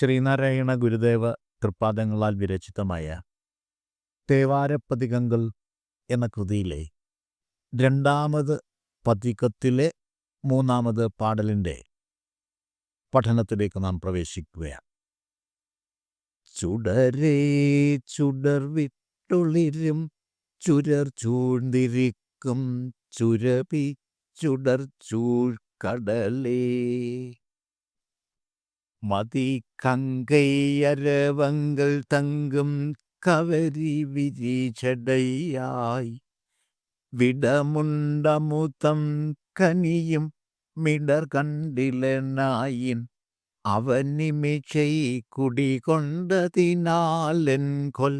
ശ്രീനാരായണ ഗുരുദേവ തൃപ്പാദങ്ങളാൽ വിരചിതമായ തേവാരപ്പതികങ്ങൾ എന്ന കൃതിയിലെ രണ്ടാമത് പതികത്തിലെ മൂന്നാമത് പാടലിന്റെ പഠനത്തിലേക്ക് നാം പ്രവേശിക്കുകയാണ്. ചുടരേ ചുടർ വിട്ടുളിരും ചുരർ ചൂഴ്ന്നിരിക്കും ചുരപി ചുടർ ചൂഴ്കടലേ മതി കങ്കൈയരവങ്ങൾ തങ്കും കവരി വിരിച്ചടയായി വിടമുണ്ടമുതം കനിയും മിടർ കണ്ടിലനായിൻ അവനിമിഷൈ കുടികൊണ്ടതിനാലൻ കൊൽ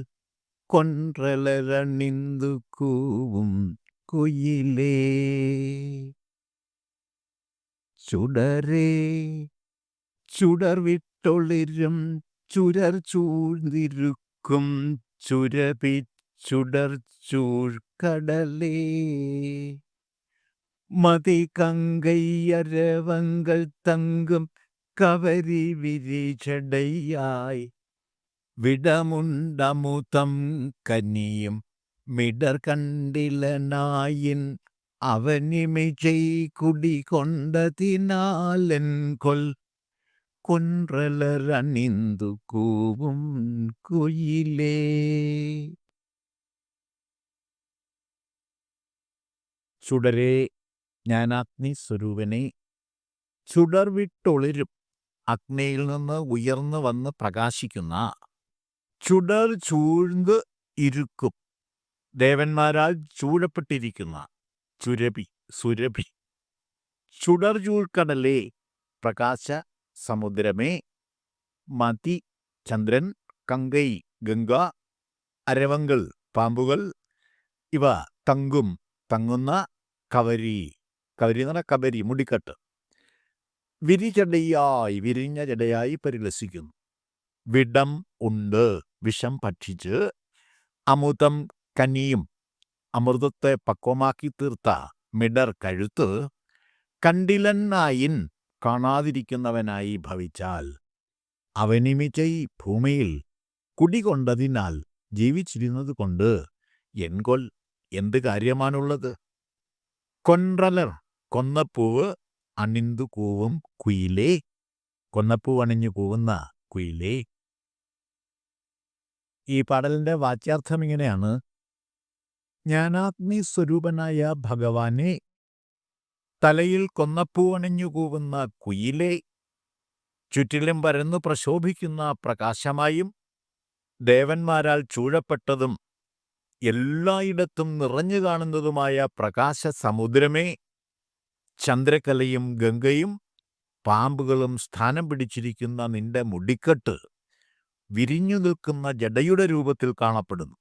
കൊன்றലരണിന്തു കൂവും കുയിലേ ചുടരേ ചുടർ വിട്ടൊളിരും ചുരർ ചൂഴ്ന്നിരുക്കും ചുരപി ചുടർ ചൂഴ്കടലേ മതി കങ്കൈയരവങ്ങൾ തങ്കും കവരി വിരിച്ചടയായി. വിടമുണ്ടമുതം കനിയും മിടർ കണ്ടിലനായിൻ അവനിമിചൈ കുടി കൊണ്ടതിനാലൻ കൊൽ കൊன்றലരണിന്തു കൂവും കുയിലേ. ചുടരേ ജ്ഞാനാഗ്നി സ്വരൂപനെ ചുടർ വിട്ടൊളിരും അഗ്നിയിൽ നിന്ന് ഉയർന്നു വന്ന് പ്രകാശിക്കുന്ന. ചുടർ ചൂഴ്ന്ന് ഇരുക്കും ദേവന്മാരാൽ ചൂഴപ്പെട്ടിരിക്കുന്ന. ചുരഭി സുരഭി. ചുടർ ചൂഴ്ക്കടലേ പ്രകാശ സമുദ്രമേ മതി ചന്ദ്രൻ കങ്കൈ ഗംഗ അരവങ്ങൾ പാമ്പുകൾ ഇവ തങ്കും തങ്ങുന്ന കവരി കവരി എന്ന് പറഞ്ഞാൽ കബരി മുടിക്കെട്ട്. വിരിചടയായി വിരിഞ്ഞ ജടയായി പരിലസിക്കുന്നു. വിടം ഉണ്ട് വിഷം ഭക്ഷിച്ച് അമൃതം കനിയും അമൃതത്തെ പക്വമാക്കി തീർത്ത മിടർ കഴുത്ത് കണ്ടിലനായിൻ കാണാതിരിക്കുന്നവനായി ഭവിച്ചാൽ അവനിമിച്ചൈ ഭൂമിയിൽ കുടികൊണ്ടതിനാൽ ജീവിച്ചിരുന്നതുകൊണ്ട് എൻകൊൽ എന്ത് കാര്യമാണുള്ളത്? കൊൻറലർ കൊന്നപ്പൂവ് അണിന്തു കൂവും കുയിലേ? കൊന്നപ്പൂവ് അണിഞ്ഞു കൂവുന്ന കുയിലേ? ഈ പാടലിന്റെ വാച്യാർത്ഥം ഇങ്ങനെയാണ്. ജ്ഞാനാഗ്നി സ്വരൂപനായ ഭഗവാനെ തലയിൽ കൊന്നപ്പൂവണിഞ്ഞുകൂവുന്ന കുയിലെ ചുറ്റിലും പരന്നു പ്രശോഭിക്കുന്ന പ്രകാശമായും ദേവന്മാരാൽ ചൂഴപ്പെട്ടതും എല്ലായിടത്തും നിറഞ്ഞു കാണുന്നതുമായ പ്രകാശ സമുദ്രമേ ചന്ദ്രകലയും ഗംഗയും പാമ്പുകളും സ്ഥാനം പിടിച്ചിരിക്കുന്ന നിന്റെ മുടിക്കെട്ട് വിരിഞ്ഞു നിൽക്കുന്ന ജടയുടെ രൂപത്തിൽ കാണപ്പെടുന്നു.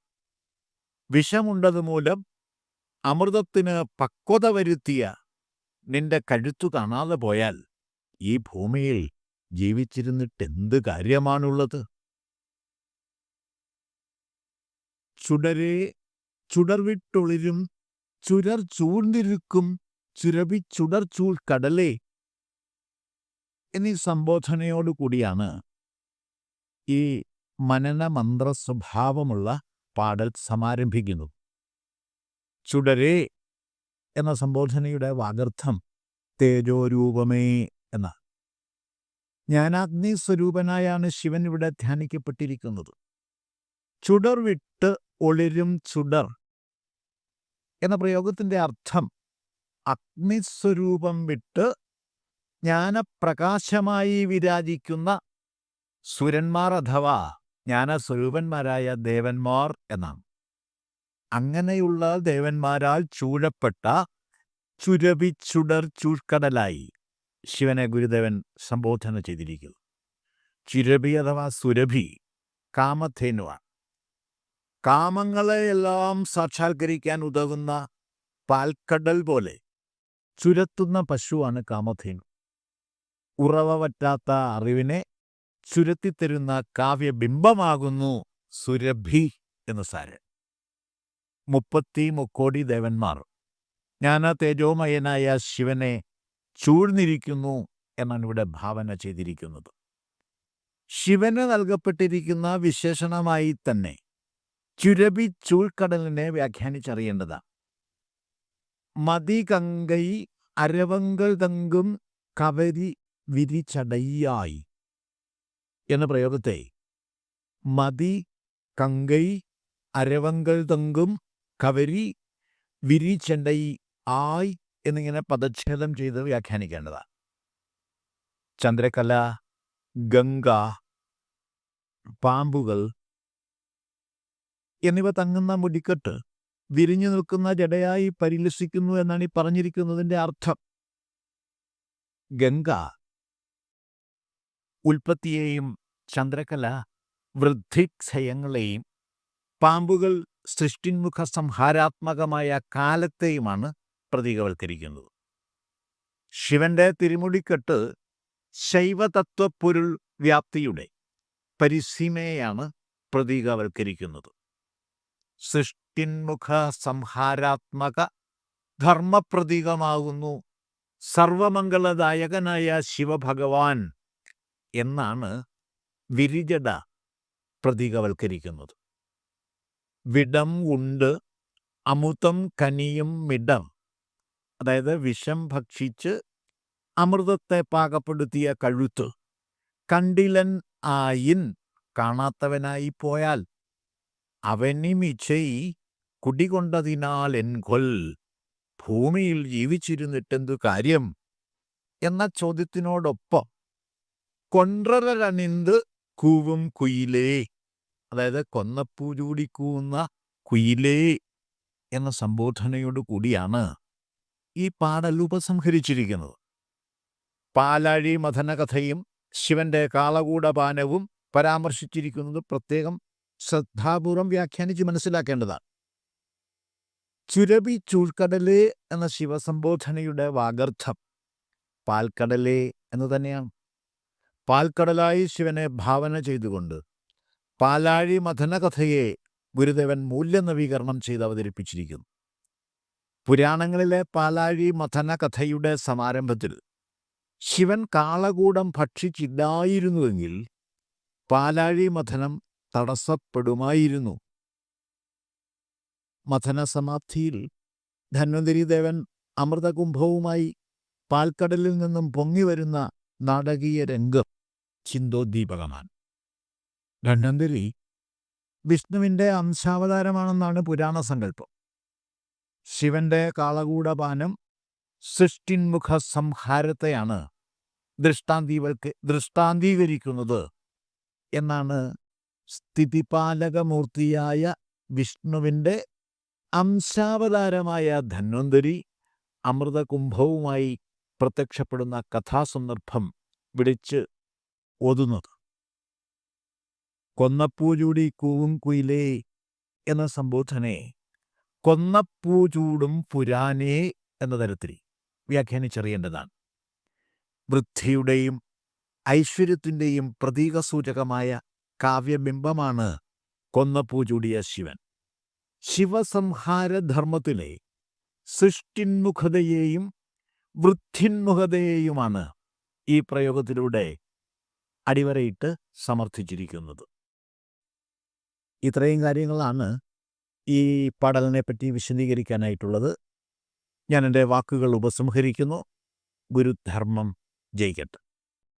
വിഷമുണ്ടതുമൂലം അമൃതത്തിന് പക്വത വരുത്തിയ നിന്റെ കഴുത്തു കാണാതെ പോയാൽ ഈ ഭൂമിയിൽ ജീവിച്ചിരുന്നിട്ട് എന്ത് കാര്യമാണുള്ളത്? ചുടരേ ചുടർവിട്ടൊളിരും ചുരർ ചൂഴ്ന്നിരിക്കും ചുരവി ചുടർ ചൂൾ കടലേ എന്നീ സംബോധനയോടുകൂടിയാണ് ഈ മനനമന്ത്ര സ്വഭാവമുള്ള പാടൽ സമാരംഭിക്കുന്നു ചുടരേ എന്ന സംബോധനയുടെ വാഗർത്ഥം തേജോരൂപമേ എന്ന. ജ്ഞാനാഗ്നി സ്വരൂപനായാണ് ശിവൻ ഇവിടെ ധ്യാനിക്കപ്പെട്ടിരിക്കുന്നത്. ചുടർ വിട്ട് ഒളിരും ചുടർ എന്ന പ്രയോഗത്തിന്റെ അർത്ഥം അഗ്നിസ്വരൂപം വിട്ട് ജ്ഞാനപ്രകാശമായി വിരാജിക്കുന്ന സുരന്മാർ അഥവാ ജ്ഞാനസ്വരൂപന്മാരായ ദേവന്മാർ എന്നാണ്. അങ്ങനെയുള്ള ദേവന്മാരാൽ ചൂഴപ്പെട്ട ചുരവി ചുടർ ചൂഴ്ക്കടലായി ശിവനെ ഗുരുദേവൻ സംബോധന ചെയ്തിരിക്കുന്നു. ചുരഭി അഥവാ സുരഭി കാമധേനുവാണ് കാമങ്ങളെയെല്ലാം സാക്ഷാത്കരിക്കാൻ ഉതകുന്ന പാൽക്കടൽ പോലെ ചുരത്തുന്ന പശുവാണ് കാമധേനു. ഉറവ പറ്റാത്ത അറിവിനെ ചുരത്തിത്തരുന്ന കാവ്യബിംബമാകുന്നു സുരഭി എന്ന് സാരൻ മുപ്പത്തി മുക്കോടി ദേവന്മാർ. ഞാൻ തേജോമയനായ ശിവനെ ചൂഴ്ന്നിരിക്കുന്നു എന്നാണ് ഇവിടെ ഭാവന ചെയ്തിരിക്കുന്നത്. ശിവന് നൽകപ്പെട്ടിരിക്കുന്ന വിശേഷണമായി തന്നെ ചുരബി ചൂഴ്ക്കടലിനെ വ്യാഖ്യാനിച്ചറിയേണ്ടതാണ് മതി ഗംഗൈ അരവങ്കൾ തങ്കും കവരി വിരിച്ചടയ്യായി എന്ന പ്രയോഗത്തെ മതി കങ്കൈ അരവങ്കൾ തങ്കും കവരി വിരിച്ചെണ്ടൈ ആയ് എന്നിങ്ങനെ പദച്ഛേദം ചെയ്ത് വ്യാഖ്യാനിക്കേണ്ടതാണ്. ചന്ദ്രകല ഗംഗ പാമ്പുകൾ എന്നിവ തങ്ങുന്ന മുടിക്കെട്ട് വിരിഞ്ഞു നിൽക്കുന്ന ജടയായി പരിലസിക്കുന്നു എന്നാണ് ഈ പറഞ്ഞിരിക്കുന്നതിന്റെ അർത്ഥം. ഗംഗ ഉൽപ്പത്തിയെയും ചന്ദ്രകല വൃദ്ധിക്ഷയങ്ങളെയും പാമ്പുകൾ സൃഷ്ടിന്മുഖ സംഹാരാത്മകമായ കാലത്തെയുമാണ് പ്രതീകവൽക്കരിക്കുന്നത്. ശിവന്റെ തിരുമുടിക്കെട്ട് ശൈവതത്വപ്പൊരുൾ വ്യാപ്തിയുടെ പരിസീമയെയാണ് പ്രതീകവൽക്കരിക്കുന്നത്. സൃഷ്ടിന്മുഖ സംഹാരാത്മക ധർമ്മപ്രതീകമാകുന്നു സർവമംഗളദായകനായ ശിവഭഗവാൻ എന്നാണ് വിരിജട പ്രതീകവൽക്കരിക്കുന്നത്. വിടം ഉണ്ട് അമുതം കനിയും മിടം. അതായത് വിഷം ഭക്ഷിച്ച് അമൃതത്തെ പാകപ്പെടുത്തിയ കഴുത്ത്. കണ്ടിലൻ ആയിൻ കാണാത്തവനായി പോയാൽ അവനിമിച്ചൈ കുടികൊണ്ടതിനാൽ എൻകൊൽ ഭൂമിയിൽ ജീവിച്ചിരുന്നിട്ടെന്തു കാര്യം? എന്ന ചോദ്യത്തിനോടൊപ്പം കൊണ്ട്രരണിന്ത് കൂവും കുയിലേ. അതായത് കൊന്നപ്പൂ ചൂടിക്കൂന്ന കുയിലേ എന്ന സംബോധനയോട് കൂടിയാണ് ഈ പാടൽ ഉപസംഹരിച്ചിരിക്കുന്നത്. പാലാഴി മഥനകഥയും ശിവന്റെ കാളകൂടപാനവും പരാമർശിച്ചിരിക്കുന്നത് പ്രത്യേകം ശ്രദ്ധാപൂർവം വ്യാഖ്യാനിച്ച് മനസ്സിലാക്കേണ്ടതാണ്. ചുരബി ചൂഴ്ക്കടലേ എന്ന ശിവസംബോധനയുടെ വാഗർത്ഥം പാൽക്കടലേ എന്ന് തന്നെയാണ്. പാൽക്കടലായി ശിവനെ ഭാവന ചെയ്തുകൊണ്ട് പാലാഴി മഥനകഥയെ ഗുരുദേവൻ മൂല്യനവീകരണം ചെയ്ത് അവതരിപ്പിച്ചിരിക്കുന്നു. പുരാണങ്ങളിലെ പാലാഴി മഥനകഥയുടെ സമാരംഭത്തിൽ ശിവൻ കാളകൂടം ഭക്ഷിച്ചില്ലായിരുന്നുവെങ്കിൽ പാലാഴി മഥനം തടസ്സപ്പെടുമായിരുന്നു. മഥനസമാപ്തിയിൽ ധന്വന്തിരി ദേവൻ അമൃതകുംഭവുമായി പാൽക്കടലിൽ നിന്നും പൊങ്ങിവരുന്ന നാടകീയ രംഗം ചിന്തോദ്ദീപകമാണ്. ധന്വന്തരി വിഷ്ണുവിന്റെ അംശാവതാരമാണെന്നാണ് പുരാണ സങ്കല്പം. ശിവന്റെ കാളകൂടപാനം സൃഷ്ടിന്മുഖ സംഹാരത്തെയാണ് ദൃഷ്ടാന്തീവൽക്ക് ദൃഷ്ടാന്തീകരിക്കുന്നത് എന്നാണ് സ്ഥിതിപാലകമൂർത്തിയായ വിഷ്ണുവിന്റെ അംശാവതാരമായ ധന്വന്തരി അമൃതകുംഭവുമായി പ്രത്യക്ഷപ്പെടുന്ന കഥാസന്ദർഭം വിളിച്ച് ഓതുന്നത്. കൊന്നപ്പൂചൂടി കൂവും കുയിലേ എന്ന സംബോധനെ. കൊന്നപ്പൂചൂടും പുരാനേ എന്ന തരത്തിൽ വ്യാഖ്യാനിച്ചറിയേണ്ടതാണ്. വൃദ്ധിയുടെയും ഐശ്വര്യത്തിന്റെയും പ്രതീകസൂചകമായ കാവ്യബിംബമാണ് കൊന്നപ്പൂചൂടിയ ശിവൻ. ശിവസംഹാരധർമ്മത്തിലെ സൃഷ്ടിന്മുഖതയെയും വൃദ്ധിന്മുഖതയെയുമാണ് ഈ പ്രയോഗത്തിലൂടെ അടിവരയിട്ട് സമർത്ഥിച്ചിരിക്കുന്നത്. ഇത്രയും കാര്യങ്ങളാണ് ഈ പാടലിനെ പറ്റി വിശദീകരിക്കാനായിട്ടുള്ളത്. ഞാൻ എന്റെ വാക്കുകൾ ഉപസംഹരിക്കുന്നു. ഗുരുധർമ്മം ജയിക്കട്ടെ.